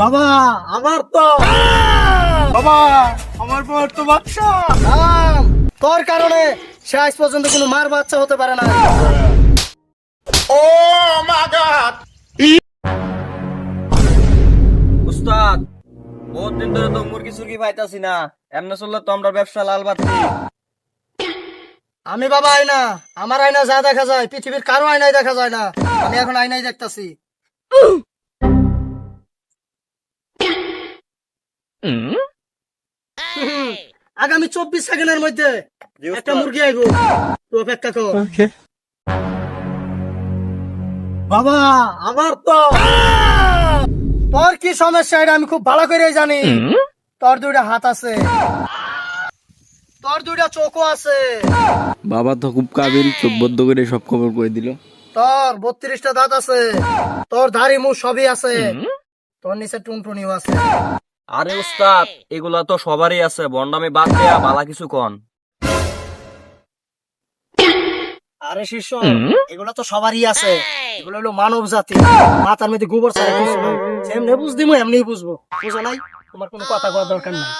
বাবা আমার তো। বাবা আমার তো বাচ্চা। তোর কারণে সে আজ পর্যন্ত কোনো মার বাচ্চা হতে পারে না। উস্তাদ বহুত দিন ধরে তো মুরগি সুরগি পাইতাছি না। এমনি চললে তো আমরা ব্যবসা লাল বাতি। আমি বাবা আয়না আমার আয়না যা দেখা যায় পৃথিবীর কারও আয়নায় দেখা যায় না। আমি এখন আয়নায় দেখতাছি। আগামী চব্বিশ সেকেন্ডের মধ্যে একটা মুরগি আইব। তো অপেক্ষা কর। বাবা আমার তো তোর কি সমস্যা এটা আমি খুব ভালো করে জানি। তোর দুইটা হাত আছে। তোর দুইটা চোখও আছে। বাবা তো খুব কাবিল চোখ বদ্ধ করে সব খবর করে দিল। তোর বত্রিশটা দাঁত আছে। তোর দাড়ি মুখ সবই আছে। তোর নিচে টুনটুনিও আছে। আরে উস্তাদ এগুলা তো সবারই আছে বন্ডামি বাদ দেয়া বালা কিছু কন। আরে শিষ্য এগুলো তো সবারই আছে। এগুলো হলো মানব জাতি। মাথার মধ্যে গোবর ছাড়া কিছু নাই। যেমনি বুঝদি মই এমনি বুঝব। বুঝো নাই? তোমার কোনো কথা কওয়ার দরকার নাই।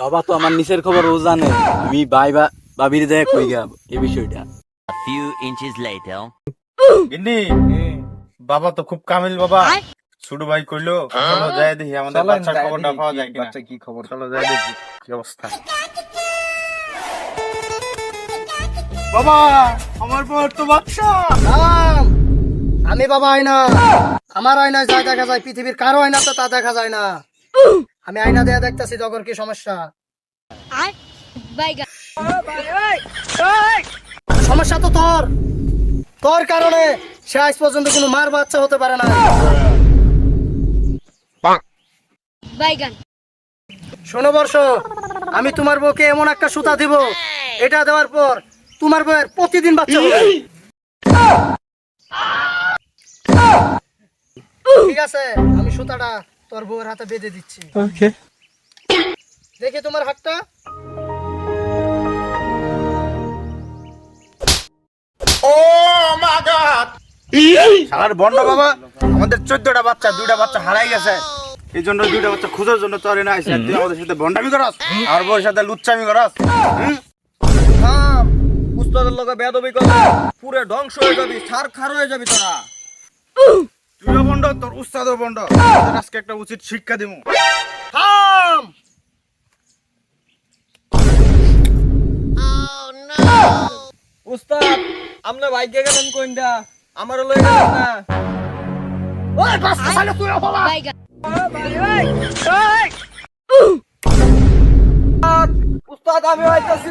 বাবা তো আমার নিচের খবর ও জানে। আমি ভাই বা বাবির দেয় কই গা এই বিষয়টা। A few inches later. গিন্নি বাবা তো খুব কামিল বাবা। ছোট ভাই কইলো চলো যাই দেখি আমাদের বাচ্চার খবরটা পাওয়া যায় কিনা। বাচ্চা কি খবর। চলো যাই দেখি কি অবস্থা। বাবা আমার বউয়ের তো বাচ্চা। আমি বাবা আয়না। আমার আয়নায় যা দেখা যায় পৃথিবীর কারও আয়নাতে তা দেখা যায় না। আমি আয়না দেয়া দেখতেছি তখন কি সমস্যা? সমস্যা তো তোর। তোর কারণে সে আজ পর্যন্ত কোনো মার বাচ্চা হতে পারে না। Bye, শোনো বর্ষ আমি তোমার বউকে এমন একটা সুতা দিব এটা দেওয়ার পর তোমার বউয়ের প্রতিদিন বাচ্চা হবে। ঠিক আছে আমি সুতাটা তোর বউয়ের হাতে বেঁধে দিচ্ছি। দেখি তোমার হাতটা। শালার বন্ড বাবা আমাদের চোদ্দটা বাচ্চা দুইটা বাচ্চা হারাই গেছে। এই জন্য দুইটা বাচ্চা খোঁজার জন্য তোর না আসে তুই আমাদের সাথে বন্ডামি করাস আর বউর সাথে লুচ্চামি করাস? উস্তাদের লগে বেদবি করে। পুরে ধ্বংস হয়ে যাবি ছার খার হয়ে যাবি তোরা। তুইও বন্ড তোর উস্তাদও বন্ড। আজকে একটা উচিত শিক্ষা দিমু। থাম! উস্তাদ আমরা বাইকে গেলেন কোনটা আমার লয়ে গেলেন না। ওই ছেলে তুই bye. উস্তাদ আমি হইতাছি